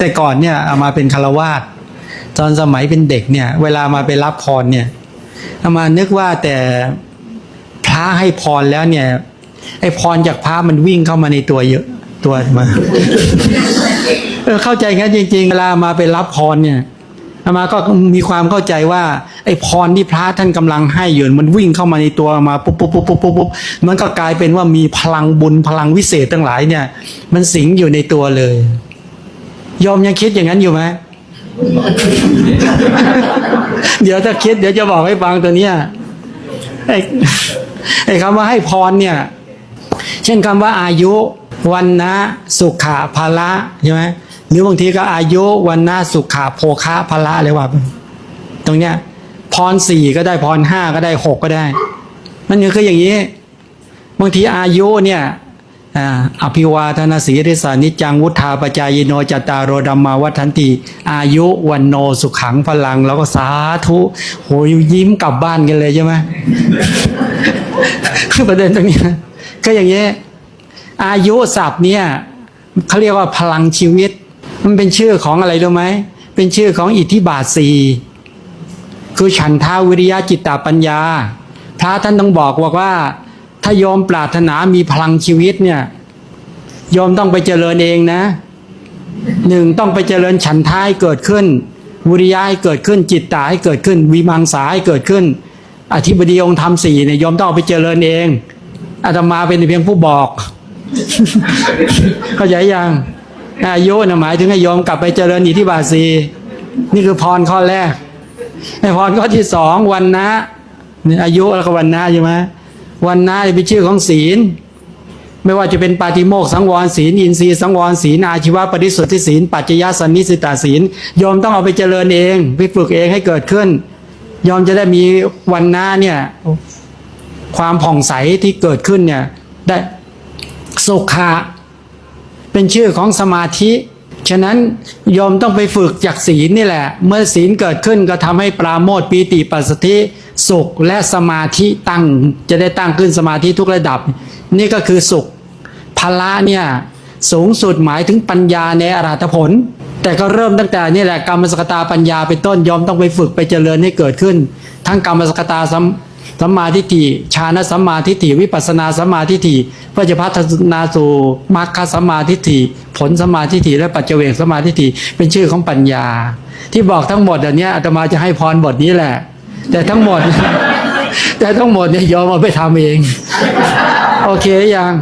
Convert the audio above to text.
แต่ก่อนเนี่ยเอามาเป็นคารวาสตอนสมัยเป็นเด็กเนี่ย เวลามาไปรับพรเนี่ยเอามานึกว่าแต่พระให้พรแล้วเนี่ย ไอ้พรจากพระมันวิ่งเข้ามาในตัวเยอะตัวมาเออเข้าใจงั้นจริง ๆ เวลามาไปรับพรเนี่ยอามาก็มีความเข้าใจว่า ไอ้พรที่พระท่านกำลังให้อยู่มันวิ่งเข้ามาในตัวมาปุ๊บปุ๊บปุ๊บปุ๊บปุ๊บปุ๊บมันก็กลายเป็นว่ามีพลังบุญพลังวิเศษทั้งหลายเนี่ย มันสิงอยู่ในตัวเลย ยอมยังคิดอย่างนั้นอยู่ไหม เดี๋ยวถ้าคิดเดี๋ยวจะบอกให้ฟังตัวเนี้ยไอ้ไอ้คำว่าให้พรเนี่ย เช่นคำว่าอายุวันนะสุขะภละใช่ไหมหรือบางทีก็อายุวันนะสุขะโภคะภละเลยว่าตรงเนี้ยพรสี่ก็ได้พรห้าก็ได้หกก็ได้ มันคืออย่างนี้ บางทีอายุเนี่ย อ่าอภิวาทนาสีริสานิจังวุธาปจายโนจตารโรดัมมาวัฏันติ อายุวันโนสุขังพลัง แล้วก็สาธุโหยยิ้มกลับบ้านกันเลยใช่ไหมประเด็นตรงนี้ ก็อย่างนี้อายุศัพท์เนี่ยเขาเรียกว่าพลังชีวิต มันเป็นชื่อของอะไรรู้ไหมเป็นชื่อของอิทธิบาทสี่คือฉันทาวิริยะจิตตปัญญา พระท่านต้องบอกว่าว่า ถ้าโยมปรารถนามีพลังชีวิตเนี่ยโยมต้องไปเจริญเองนะหนึ่งต้องไปเจริญฉันทาให้เกิดขึ้นวิริยะให้เกิดขึ้นจิตตาให้เกิดขึ้น วิมังสาให้เกิดขึ้น อธิบดีองค์ธรรมสี่เนี่ยโยมต้องเอาไปเจริญเองอาตมาเป็นเพียงผู้บอก เข้าใจยังอายุนะหมายถึงให้โยมกลับไปเจริญอิทธิบาทสีนี่คือพรข้อแรกไอพรข้อที่สองวันนะอายุแล้วก็วันนะใช่ไหม วันนะเป็นชื่อของศีล ไม่ว่าจะเป็นปาติโมกข์สังวรศีล อินทรีย์สังวรศีลอาชีวะปริสุทธิศีลปัจจยสันนิสิตาศีลโยมต้องเอาไปเจริญเองไปฝึกเองให้เกิดขึ้นยอมจะได้มีวันหน้าเนี่ยความผ่องใสที่เกิดขึ้นเนี่ยได้สุขะเป็นชื่อของสมาธิ ฉะนั้นโยมต้องไปฝึกจากศีลนี่แหละ เมื่อศีลเกิดขึ้นก็ทำให้ปราโมทปีติปัสสธิสุขและสมาธิตั้งจะได้ตั้งขึ้นสมาธิทุกระดับ นี่ก็คือสุขพละเนี่ยสูงสุดหมายถึงปัญญาในอรหัตผล แต่ก็เริ่มตั้งแต่นี่แหละกรรมสกตาปัญญาเป็นต้นยอมต้องไปฝึกไปเจริญให้เกิดขึ้น ทั้งกรรมสกตา สัมมาทิฏฐิฌานสัมมาทิฏฐิวิปัสสนาสัมมาทิฏฐิเพื่อจะพัฒนาสู่มรรคสัมมาทิฏฐิผลสัมมาทิฏฐิและปัจเจเวกสัมมาทิฏฐิเป็นชื่อของปัญญา ที่บอกทั้งหมดอันนี้อาตมาจะให้พรบทนี้แหละ แต่ทั้งหมด แต่ทั้งหมดเนี่ยยอมเอาไปทำเอง โอเคยัง